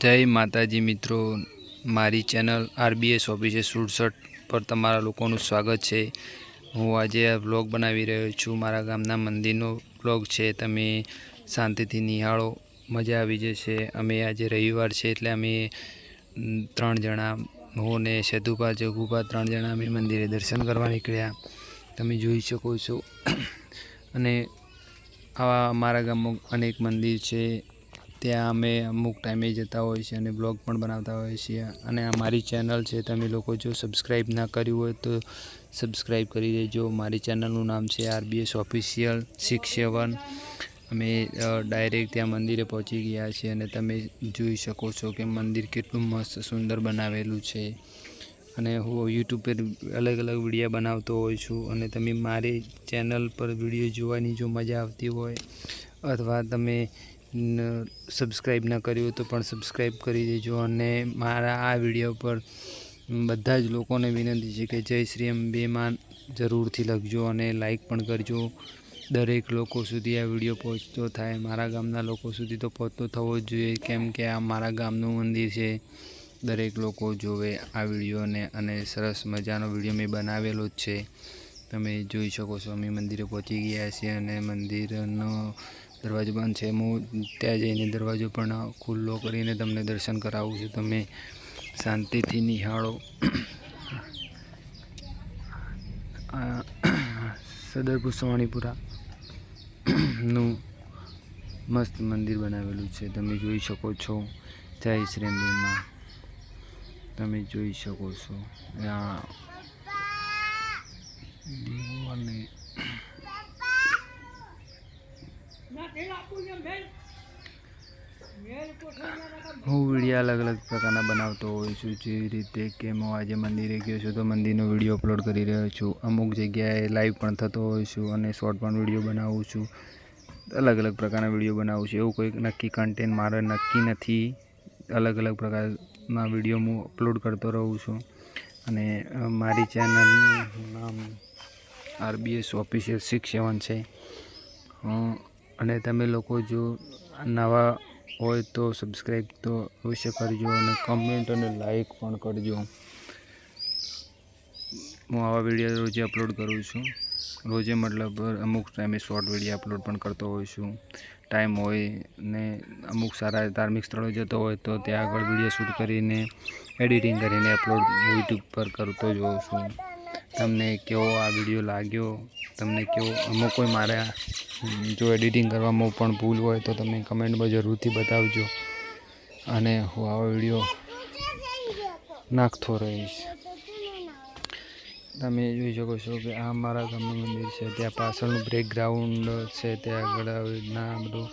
જય માતાજી મિત્રો. મારી ચેનલ આરબીએસ ઓફિસે સુડસઠ પર તમારા લોકોનું સ્વાગત છે. હું આજે આ વ્લોગ બનાવી રહ્યો છું. મારા ગામના મંદિરનો વ્લોગ છે. તમે શાંતિથી નિહાળો. મજા આવી જશે. અમે આજે રવિવાર છે એટલે અમે ત્રણ જણા, હું ને સેતુભા, જગુભા ત્રણ જણા અમે મંદિરે દર્શન કરવા નીકળ્યા. તમે જોઈ શકો છો. અને આવા અમારા ગામમાં અનેક મંદિર છે. ત્યાં અમે અમુક ટાઈમે જતા હોઈએ છીએ અને બ્લોગ પણ બનાવતા હોઈએ છીએ અને આ મારી ચેનલ છે, તમે લોકો જો સબસ્ક્રાઈબ ના કર્યું હોય તો સબસ્ક્રાઈબ કરી દેજો. મારી ચેનલનું નામ છે આરબીએસ ઓફિશિયલ સિક્સ સેવન અમે ડાયરેક્ટ ત્યાં મંદિરે પહોંચી ગયા છીએ અને તમે જોઈ શકો છો કે મંદિર કેટલું મસ્ત સુંદર બનાવેલું છે. અને હું યુટ્યુબ પર અલગ અલગ વીડિયો બનાવતો હોઉં છું અને તમે મારી ચેનલ પર વીડિયો જોવાની જો મજા આવતી હોય અથવા તમે સબસ્ક્રાઈબ ન કર્યું તો પણ સબસ્ક્રાઈબ કરી દેજો અને મારા આ વીડિયો પર બધા જ લોકોને વિનંતી છે કે જય શ્રી અંબેમાં જરૂરથી લખજો અને લાઈક પણ કરજો. દરેક લોકો સુધી આ વીડિયો પહોંચતો થાય, મારા ગામના લોકો સુધી તો પહોંચતો થવો જ જોઈએ, કેમ કે આ મારા ગામનું મંદિર છે. દરેક લોકો જોવે આ વિડીયોને અને સરસ મજાનો વીડિયો મેં બનાવેલો જ છે. તમે જોઈ શકો છો, અમે મંદિરે પહોંચી ગયા છીએ અને મંદિરનો દરવાજો બંધ છે. હું ત્યાં જઈને દરવાજો પણ ખુલ્લો કરીને તમને દર્શન કરાવું છું. તમે શાંતિથી નિહાળો. સદર પુષ્પવાણીપુરા નું મસ્ત મંદિર બનાવેલું છે. તમે જોઈ શકો છો. જય શ્રી મંદિરમાં તમે જોઈ શકો છો. અને હું વીડિયો અલગ અલગ પ્રકારના બનાવતો હોઉં છું જેવી રીતે કે હું આજે મંદિરે ગયો છું તો મંદિરનો વીડિયો અપલોડ કરી રહ્યો છું. અમુક જગ્યાએ લાઈવ પણ થતો હોઉં છું અને શોર્ટ પણ વીડિયો બનાવું છું. અલગ અલગ પ્રકારના વીડિયો બનાવું છું. એવું કોઈ નક્કી કન્ટેન્ટ મારે નક્કી નથી. અલગ અલગ પ્રકારના વીડિયો હું અપલોડ કરતો રહું છું. અને મારી ચેનલનું નામ આરબીએસ ઓફિશિયલ સિક્સ સેવન છે. અ, અને તમે લોકો જો નવા હોય તો સબસ્ક્રાઈબ તો અવશ્ય કરજો અને કમેન્ટ અને લાઈક પણ કરજો. હું આવા વીડિયો રોજે અપલોડ કરું છું. રોજે મતલબ અમુક ટાઈમે શોર્ટ વીડિયો અપલોડ પણ કરતો હોઉં છું. ટાઈમ હોય ને અમુક સારા ધાર્મિક સ્થળો જતો હોય તો ત્યાં આગળ વીડિયો શૂટ કરીને એડિટિંગ કરીને અપલોડ યુટ્યુબ પર કરતો જ હોઉં છું. તમને કેવો આ વીડિયો લાગ્યો? તમને કેવો? અમુક કોઈ મારા જો એડિટિંગ કરવામાં પણ ભૂલ હોય તો તમે કમેન્ટમાં જરૂરથી બતાવજો. અને હું આવો વીડિયો નાખતો રહીશ. તમે જોઈ શકો છો કે આ મારા ગમે મંદિર છે. ત્યાં પાછળનું બ્રેકગ્રાઉન્ડ છે. ત્યાં આગળ રીતના બધું